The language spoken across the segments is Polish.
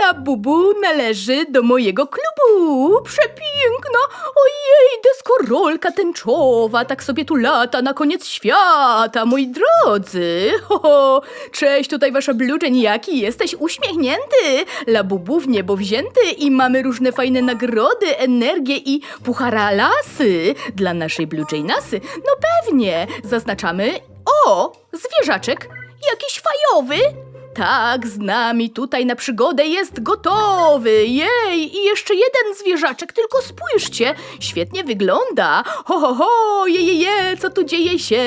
Labubu należy do mojego klubu. Przepiękna. Ojej, deskorolka tęczowa, tak sobie tu lata na koniec świata, moi drodzy. Ho, ho. Cześć, tutaj wasza bluczeń, jaki jesteś uśmiechnięty. Labubu w niebo wzięty i mamy różne fajne nagrody, energię i puchara lasy dla naszej bluczej nasy. No pewnie, zaznaczamy. O, zwierzaczek, jakiś fajowy. Tak, z nami tutaj na przygodę jest gotowy. Jej, i jeszcze jeden zwierzaczek, tylko spójrzcie, świetnie wygląda. Ho, ho, ho, je, je, je, co tu dzieje się?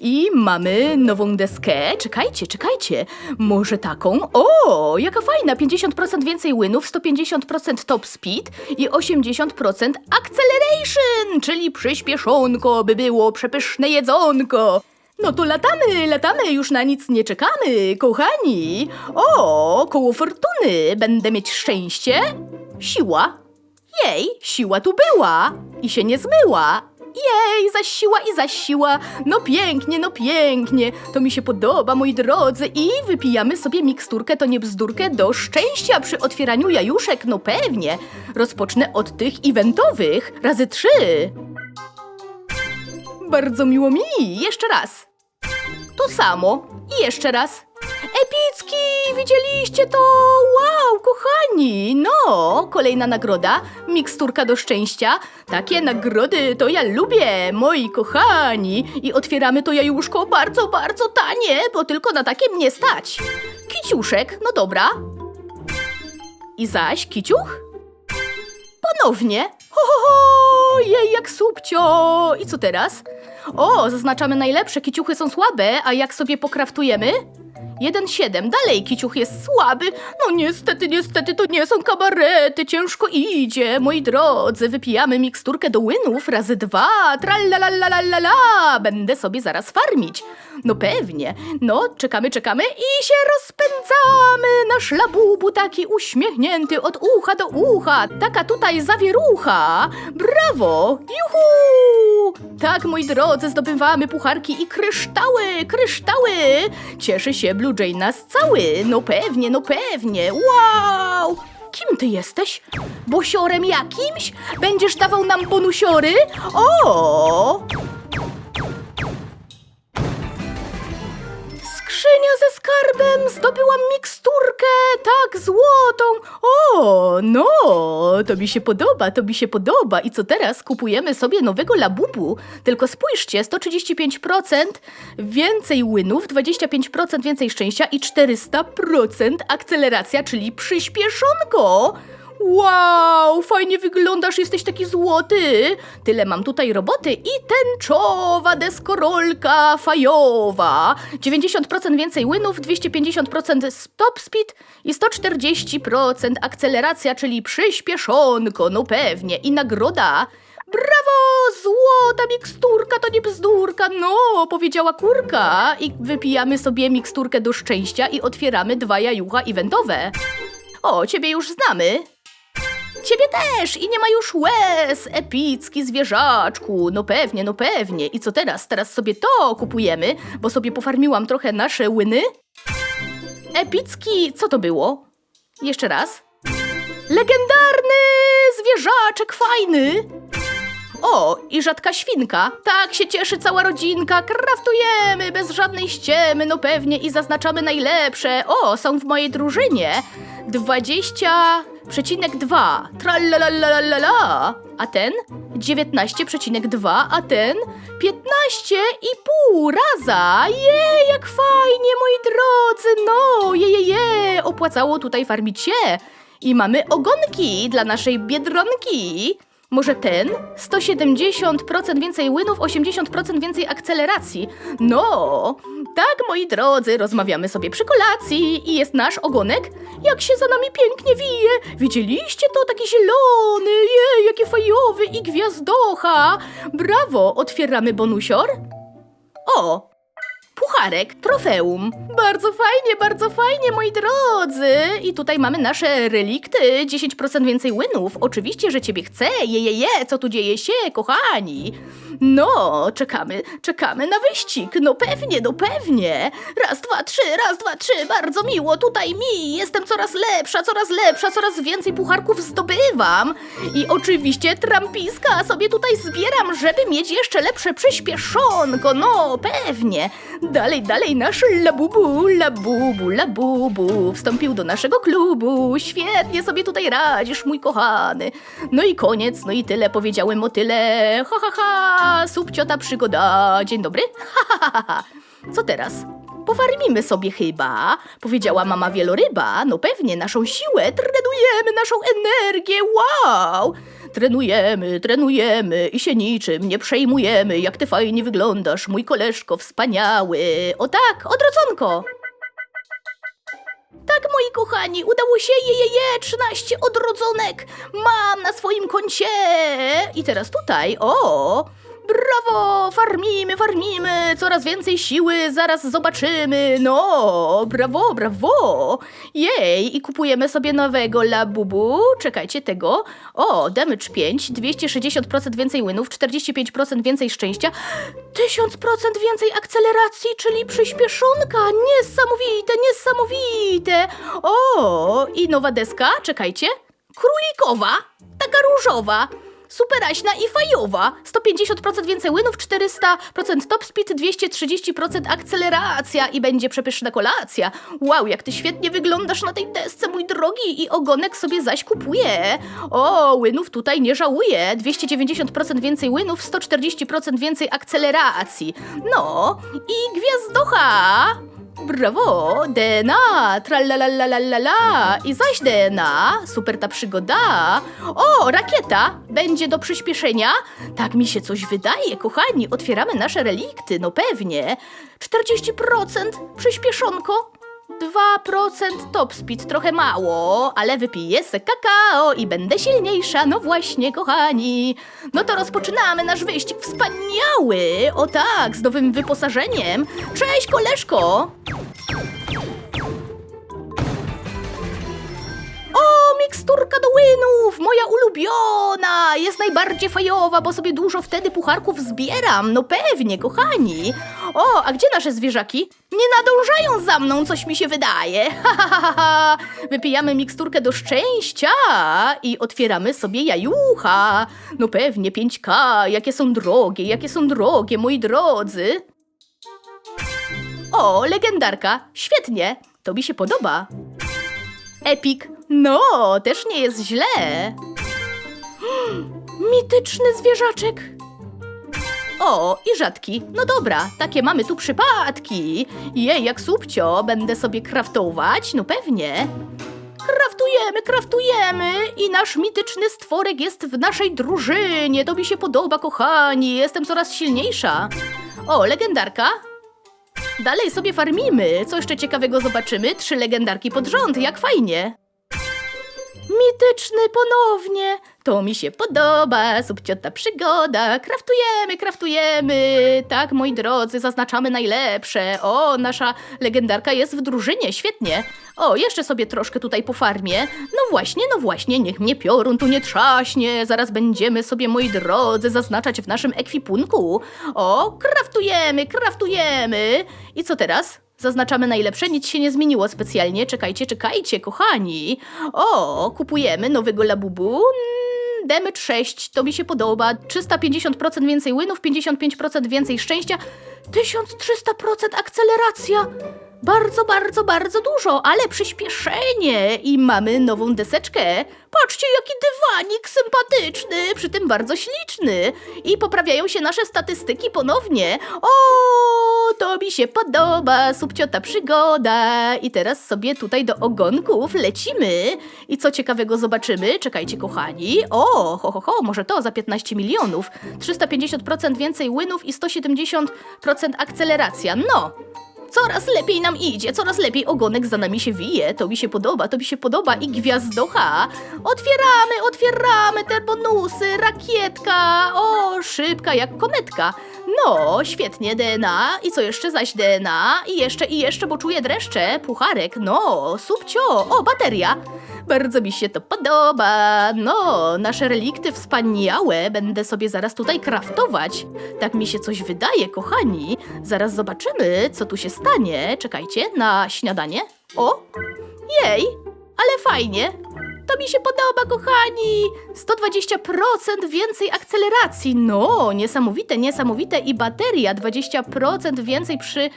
I mamy nową deskę. Czekajcie, czekajcie. Może taką? O, jaka fajna, 50% więcej wynów, 150% top speed i 80% acceleration, czyli przyspieszonko, by było przepyszne jedzonko. No to latamy, latamy, już na nic nie czekamy, kochani. O, koło fortuny, będę mieć szczęście. Siła. Jej, siła tu była i się nie zmyła. Jej, zaś siła i zaś siła. No pięknie, no pięknie. To mi się podoba, moi drodzy. I wypijamy sobie miksturkę, to nie bzdurkę, do szczęścia przy otwieraniu jajuszek. No pewnie. Rozpocznę od tych eventowych. Razy trzy. Bardzo miło mi. Jeszcze raz. Samo. I jeszcze raz. Epicki! Widzieliście to? Wow, kochani! No, kolejna nagroda. Miksturka do szczęścia. Takie nagrody to ja lubię, moi kochani. I otwieramy to jajuszko bardzo, bardzo tanie, bo tylko na takie mnie stać. Kiciuszek, no dobra. I zaś kiciuch? Ponownie. Ho, ho, ho! Jej, jak subcio! I co teraz? O, zaznaczamy najlepsze, kiciuchy są słabe, a jak sobie pokraftujemy? 1,7. Dalej kiciuch jest słaby. No niestety, niestety to nie są kabarety. Ciężko idzie. Moi drodzy, wypijamy miksturkę do łynów razy dwa. Tralalalala. Będę sobie zaraz farmić. No pewnie. No, czekamy, czekamy i się rozpędzamy. Nasz labubu taki uśmiechnięty od ucha do ucha. Taka tutaj zawierucha. Brawo! Juhu! Tak, moi drodzy, zdobywamy pucharki i kryształy, kryształy. Cieszy się Jay nas cały. No pewnie, no pewnie. Wow! Kim ty jesteś? Bosiorem jakimś? Będziesz dawał nam bonusiory? O! Skarbem, zdobyłam miksturkę, tak, złotą. O, no, to mi się podoba, to mi się podoba. I co teraz? Kupujemy sobie nowego labubu. Tylko spójrzcie, 135% więcej wynów, 25% więcej szczęścia i 400% akceleracja, czyli przyspieszonko. Wow, fajnie wyglądasz, jesteś taki złoty. Tyle mam tutaj roboty i tęczowa deskorolka fajowa. 90% więcej wynów, 250% stop speed i 140% akceleracja, czyli przyspieszonko, no pewnie. I nagroda. Brawo, złota miksturka, to nie bzdurka, no, powiedziała kurka. I wypijamy sobie miksturkę do szczęścia i otwieramy dwa jajucha eventowe. O, ciebie już znamy. Ciebie też i nie ma już łez, epicki zwierzaczku. No pewnie, no pewnie. I co teraz? Teraz sobie to kupujemy, bo sobie pofarmiłam trochę nasze łyny. Epicki, co to było? Jeszcze raz. Legendarny zwierzaczek fajny. O, i rzadka świnka. Tak się cieszy cała rodzinka. Kraftujemy bez żadnej ściemy, no pewnie, i zaznaczamy najlepsze. O, są w mojej drużynie. 20,2. Tralalalala. A ten? 19,2. A ten? 15,5 raza. Je, jak fajnie, moi drodzy. No, je, je, je. Opłacało tutaj farmić się. I mamy ogonki dla naszej biedronki. Może ten? 170% więcej wynów, 80% więcej akceleracji. No, tak moi drodzy, rozmawiamy sobie przy kolacji i jest nasz ogonek. Jak się za nami pięknie wije. Widzieliście to? Taki zielony, jej, jaki fajowy i gwiazdocha. Brawo, otwieramy bonusior. O, pucharek, trofeum. Bardzo fajnie, bardzo fajnie, moi drodzy. I tutaj mamy nasze relikty, 10% więcej wynów. Oczywiście, że ciebie chcę, je, je, je, co tu dzieje się, kochani? No, czekamy, czekamy na wyścig. No pewnie, no pewnie. Raz, dwa, trzy, raz, dwa, trzy, bardzo miło tutaj mi. Jestem coraz lepsza, coraz lepsza, coraz więcej pucharków zdobywam. I oczywiście trampiska sobie tutaj zbieram, żeby mieć jeszcze lepsze przyspieszonko. No, pewnie. Dalej, dalej, nasz labubu, labubu, labubu wstąpił do naszego klubu. Świetnie sobie tutaj radzisz, mój kochany. No i koniec, no i tyle powiedziałem o tyle. Ha, ha, ha, subciota przygoda. Dzień dobry. Ha, ha, ha, ha. Co teraz? Pofarmimy sobie chyba, powiedziała mama wieloryba. No pewnie, naszą siłę, trenujemy naszą energię, wow! Trenujemy, trenujemy i się niczym nie przejmujemy, jak ty fajnie wyglądasz, mój koleżko wspaniały. O tak, odrodzonko! Tak, moi kochani, udało się je, je, je, 13 odrodzonek mam na swoim koncie. I teraz tutaj, o, brawo, farmimy, farmimy, coraz więcej siły, zaraz zobaczymy. No, brawo, brawo. Jej, i kupujemy sobie nowego labubu. Czekajcie, tego. O, damage 5, 260% więcej winów, 45% więcej szczęścia, 1000% więcej akceleracji, czyli przyspieszonka. Niesamowite, niesamowite. O, i nowa deska, czekajcie. Królikowa, taka różowa. Superaśna i fajowa. 150% więcej winów, 400% top speed, 230% akceleracja i będzie przepyszna kolacja. Wow, jak ty świetnie wyglądasz na tej desce, mój drogi, i ogonek sobie zaś kupuje. O, winów tutaj nie żałuję. 290% więcej winów, 140% więcej akceleracji. No, i gwiazdocha. Brawo, DNA, tralalalala i zaś DNA, super ta przygoda. O, rakieta, będzie do przyspieszenia? Tak mi się coś wydaje, kochani, otwieramy nasze relikty, no pewnie. 40% przyspieszonko, 2% top speed, trochę mało, ale wypiję se kakao i będę silniejsza, no właśnie, kochani. No to rozpoczynamy nasz wyścig wspaniały, o tak, z nowym wyposażeniem. Cześć, koleżko! O, miksturka do łynów, moja ulubiona! Jest najbardziej fajowa, bo sobie dużo wtedy pucharków zbieram. No pewnie, kochani. O, a gdzie nasze zwierzaki? Nie nadążają za mną, coś mi się wydaje. Ha, ha, ha, ha. Wypijamy miksturkę do szczęścia i otwieramy sobie jajucha. No pewnie, 5K, jakie są drogie, jakie są drogie, moi drodzy. O, legendarka, świetnie, to mi się podoba. Epik. No, też nie jest źle. Mityczny zwierzaczek. O, i rzadki. No dobra, takie mamy tu przypadki. Jej, jak subcio, będę sobie kraftować? No pewnie. Kraftujemy, kraftujemy i nasz mityczny stworek jest w naszej drużynie. To mi się podoba, kochani. Jestem coraz silniejsza. O, legendarka. Dalej sobie farmimy. Co jeszcze ciekawego zobaczymy? Trzy legendarki pod rząd, jak fajnie. Mityczny ponownie. To mi się podoba. Subciota przygoda. Kraftujemy, kraftujemy. Tak, moi drodzy, zaznaczamy najlepsze. O, nasza legendarka jest w drużynie. Świetnie. O, jeszcze sobie troszkę tutaj pofarmię. No właśnie, no właśnie, niech mnie piorun tu nie trzaśnie. Zaraz będziemy sobie, moi drodzy, zaznaczać w naszym ekwipunku. O, kraftujemy, kraftujemy. I co teraz? Zaznaczamy najlepsze, nic się nie zmieniło specjalnie. Czekajcie, czekajcie, kochani. O, kupujemy nowego labubu. Mm, Damage 6, to mi się podoba. 350% więcej winów, 55% więcej szczęścia, 1300% akceleracja. Bardzo, bardzo, bardzo dużo, ale przyspieszenie i mamy nową deseczkę. Patrzcie, jaki dywanik sympatyczny, przy tym bardzo śliczny. I poprawiają się nasze statystyki ponownie. O, to mi się podoba, subciota przygoda. I teraz sobie tutaj do ogonków lecimy. I co ciekawego zobaczymy? Czekajcie, kochani. O, ho, ho, ho, może to za 15 milionów. 350% więcej winów i 170% akceleracja. No, Coraz lepiej nam idzie, coraz lepiej ogonek za nami się wije. To mi się podoba, to mi się podoba. I gwiazdocha. Otwieramy, otwieramy te bonusy. Rakietka. O, szybka jak kometka. No, świetnie, DNA. I co jeszcze zaś DNA? I jeszcze, i jeszcze, bo czuję dreszcze. Pucharek, no, subcio. O, bateria. Bardzo mi się to podoba. No, nasze relikty wspaniałe. Będę sobie zaraz tutaj kraftować. Tak mi się coś wydaje, kochani. Zaraz zobaczymy, co tu się stanie. Czekajcie, na śniadanie. O, jej, ale fajnie. To mi się podoba, kochani! 120% więcej akceleracji. No, niesamowite, niesamowite. I bateria 20% więcej przy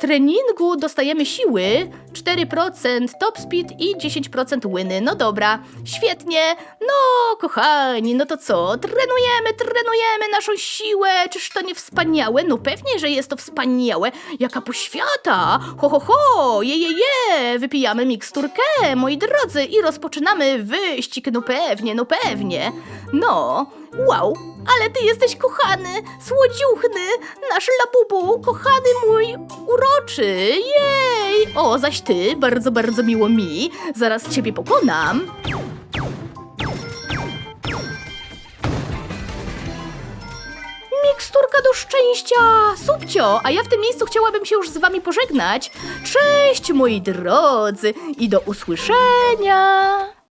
treningu dostajemy siły. 4% top speed i 10% łyny. No dobra, świetnie. No, kochani, no to co? Trenujemy, trenujemy naszą siłę. Czyż to nie wspaniałe? No pewnie, że jest to wspaniałe. Jaka poświata! Ho, ho, ho! Je, je, je! Wypijamy miksturkę, moi drodzy, i rozpoczynamy wyścig. No pewnie, no pewnie. No, wow, ale ty jesteś kochany, słodziuchny, nasz labubu, kochany mój, uroczy, jej! O, zaś ty, bardzo, bardzo miło mi, zaraz ciebie pokonam. Miksturka do szczęścia! Subcio! A ja w tym miejscu chciałabym się już z wami pożegnać. Cześć, moi drodzy! I do usłyszenia!